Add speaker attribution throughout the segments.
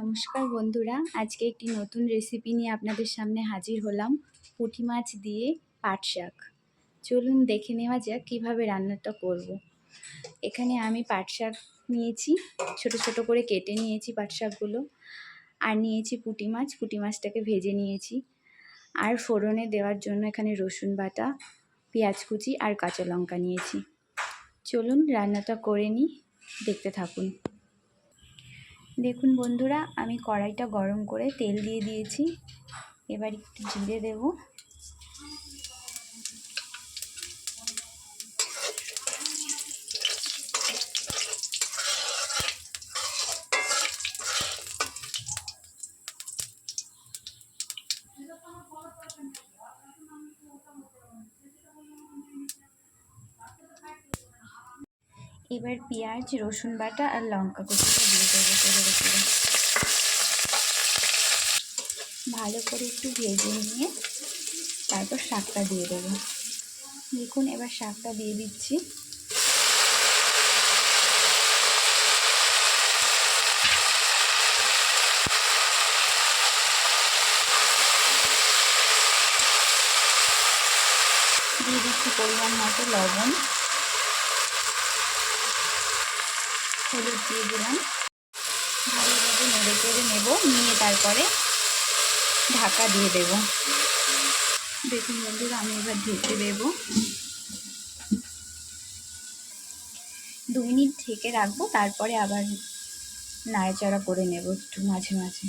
Speaker 1: নমস্কার বন্ধুরা, আজকে একটি নতুন রেসিপি নিয়ে আপনাদের সামনে হাজির হলাম, পুঁটি মাছ দিয়ে পাট শাক। চলুন দেখে নেওয়া যাক কীভাবে রান্নাটা করব। এখানে আমি পাট শাক নিয়েছি, ছোট ছোট করে কেটে নিয়েছি পাট শাকগুলো, আর নিয়েছি পুঁটি মাছ, পুঁটি মাছটাকে ভেজে নিয়েছি। আর ফোড়নে দেওয়ার জন্য এখানে রসুন বাটা, পেঁয়াজ কুচি আর কাঁচা লঙ্কা নিয়েছি। চলুন রান্নাটা করে নিই, দেখতে থাকুন। দেখুন বন্ধুরা, আমি কড়াইটা গরম করে তেল দিয়ে দিয়েছি। এবার একটু জিরে দেব। এবার পেঁয়াজ, রসুন বাটা আর লঙ্কা কুচিটা দিয়ে দেবো তেলের উপরে ভালো করে একটু ভেজে নিয়ে তারপর শাকটা দিয়ে দেবো। দেখুন, এবার শাকটা দিয়ে দিচ্ছি। দিয়ে দিচ্ছি পরিমাণ মতো লবণ। হলুদ দিয়ে দিলাম। ভালোভাবে নেড়ে চেড়ে নেব, নিয়ে তারপরে ঢাকা দিয়ে দেব। দেখুন বন্ধুরা, আমি এবার ঢেকে দেব। দু মিনিট ঢেকে রাখব, তারপরে আবার নাড়াচাড়া করে নেব একটু মাঝে মাঝে।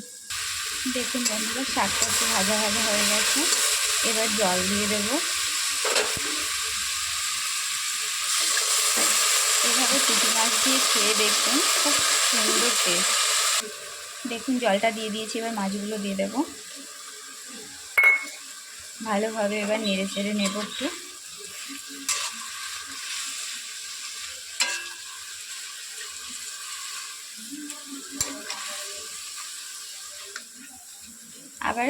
Speaker 1: দেখুন বন্ধুরা, শাকটা একটু ভাজা ভাজা হয়ে গেছে। এবার জল দিয়ে দেবো। এভাবে পুঁটি মাছ দিয়ে খেয়ে দেখুন খুব সুন্দর টেস্ট দেখুন, জলটা দিয়ে দিয়েছি, এবার মাছগুলো দিয়ে দেবো। ভালোভাবে এবার নেড়ে চেড়ে নেব একটু। আবার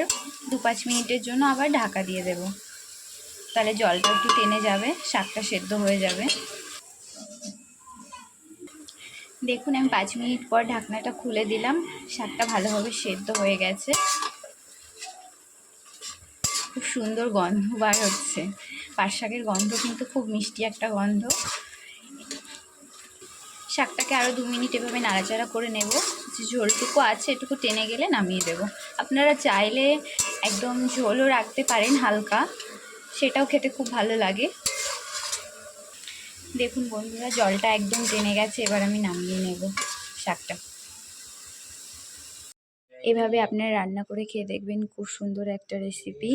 Speaker 1: দু পাঁচ মিনিটের জন্য আবার ঢাকা দিয়ে দেব। তাহলে জলটা একটু টেনে যাবে, শাকটা সেদ্ধ হয়ে যাবে। দেখুন, আমি পাঁচ মিনিট পর ঢাকনাটা খুলে দিলাম। শাকটা ভালোভাবে সেদ্ধ হয়ে গেছে। খুব সুন্দর গন্ধ বার হচ্ছে। পাট শাকের গন্ধ কিন্তু খুব মিষ্টি একটা গন্ধ। শাকটাকে আরও দু মিনিট এভাবে নাড়াচাড়া করে নেব। যে ঝোলটুকু আছে, এটুকু টেনে গেলে নামিয়ে দেব। আপনারা চাইলে একদম ঝোলও রাখতে পারেন হালকা। সেটাও খেতে খুব ভালো লাগে। দেখুন বন্ধুরা, জলটা একদম টেনে গেছে, এবার আমি নামিয়ে নেব শাকটা। এভাবে আপনার রান্না করে খেয়ে দেখবেন, খুব সুন্দর একটা রেসিপি